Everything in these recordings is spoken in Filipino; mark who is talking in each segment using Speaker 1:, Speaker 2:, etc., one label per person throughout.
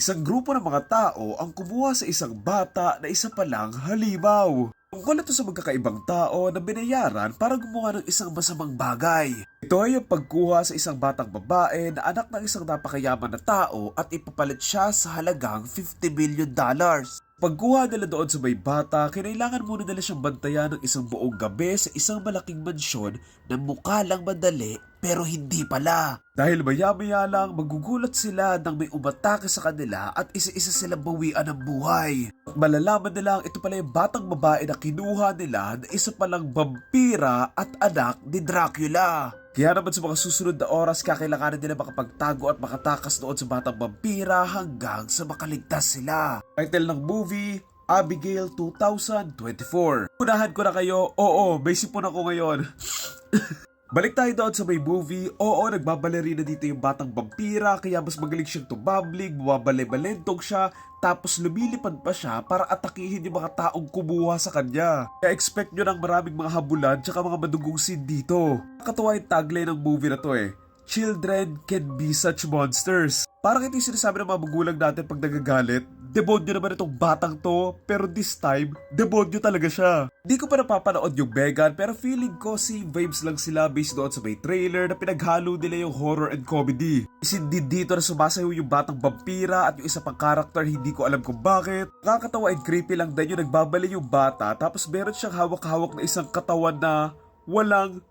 Speaker 1: Isang grupo ng mga tao ang kumuha sa isang bata na isa palang halimaw. Tungkol ito sa magkakaibang tao na binayaran para gumawa ng isang masamang bagay. Ito ay ang pagkuha sa isang batang babae na anak ng isang napakayaman na tao at ipapalit siya sa halagang 50 million dollars. Pagkuha nila doon sa may bata, kinailangan muna nila siyang bantayan ng isang buong gabi sa isang malaking mansyon na mukha lang madali pero hindi pala. Dahil maya-maya lang magugulat sila nang may umatake sa kanila at isa-isa silang bawian ng buhay. At malalaman nila ito pala yung batang babae na kinuha nila na isa palang vampira at anak ni Dracula. Kaya naman sa mga susunod na oras kakailanganin nila makapagtago at makatakas doon sa batang vampira hanggang sa makaligtas sila. Title ng movie, Abigail 2024. Unahan ko na kayo, oo, may sipon ako ngayon. Balik tayo doon sa may movie. Oo, nagbabalerina dito yung batang vampira kaya mas magaling siyang tumambling, bumabalay-balentong siya, tapos lumilipad pa siya para atakihin yung mga taong kumuha sa kanya. Kaya expect nyo ng maraming mga habulan tsaka mga madugong scene dito. Nakakatawa yung tagline ng movie na to eh. Children can be such monsters. Parang ito yung sinasabi ng mga magulang natin pag nagagalit. Demonyo naman itong batang to, pero this time, demonyo talaga siya. Di ko pa napapanood yung Megan, pero feeling ko si vibes lang sila based doon sa may trailer na pinaghalo nila yung horror and comedy. Isindi dito na sumasayaw yung batang vampira at yung isa pang karakter hindi ko alam kung bakit. Nakakatawa and creepy lang din yung nagbabali yung bata tapos meron siyang hawak-hawak na isang katawan na walang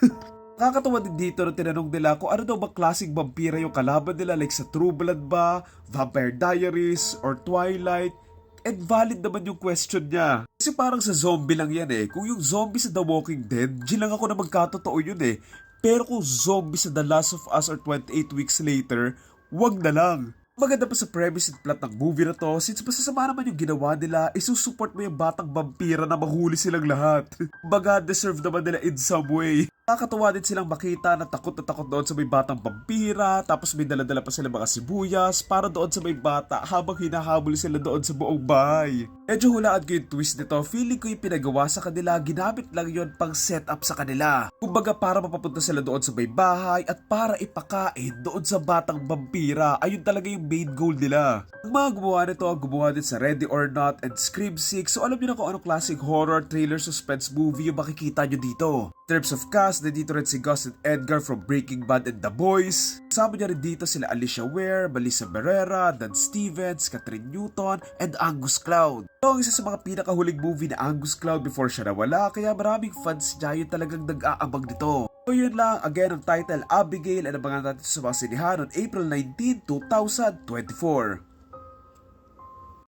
Speaker 1: Nakakatawa din dito na tinanong nila kung ano daw ba klaseng vampira yung kalaban nila like sa True Blood ba, Vampire Diaries, or Twilight. And valid naman yung question niya. Kasi parang sa zombie lang yan eh. Kung yung zombie sa The Walking Dead, di lang ako na magkatotoo yun eh. Pero kung zombie sa The Last of Us or 28 Weeks Later, wag na lang. Maganda pa sa premise and plot ng movie na to since masasama naman yung ginawa nila, isusupport mo yung batang vampira na mahuli silang lahat. Baga, deserve naman nila in some way. Nakakatawa din silang makita na takot na takot doon sa may batang vampira, tapos may daladala pa sila mga sibuyas para doon sa may bata habang hinahabol sila doon sa buong bahay. Medyo hulaan ko yung twist nito, feeling ko yung pinagawa sa kanila, ginamit lang yon pang set up sa kanila. Kumbaga para mapapunta sila doon sa may bahay at para ipakain doon sa batang vampira, ayun talaga yung main goal nila. Ang mga gumawa nito, gumawa din sa Ready or Not and Scream 6, so alam niyo na kung anong classic horror, thriller, suspense movie yung makikita nyo dito. Terms of cast, nandito rin si Gus and Edgar from Breaking Bad and The Boys. Kasama niya rin dito sila Alicia Ware, Melissa Barrera, Dan Stevens, Catherine Newton, and Angus Cloud. Ito ang isa sa mga pinakahuling movie na Angus Cloud before siya nawala, kaya maraming fans niya yung talagang nag-aabang nito. So yun lang, again ang title Abigail at abangan natin sa mga sinihan on April 19, 2024.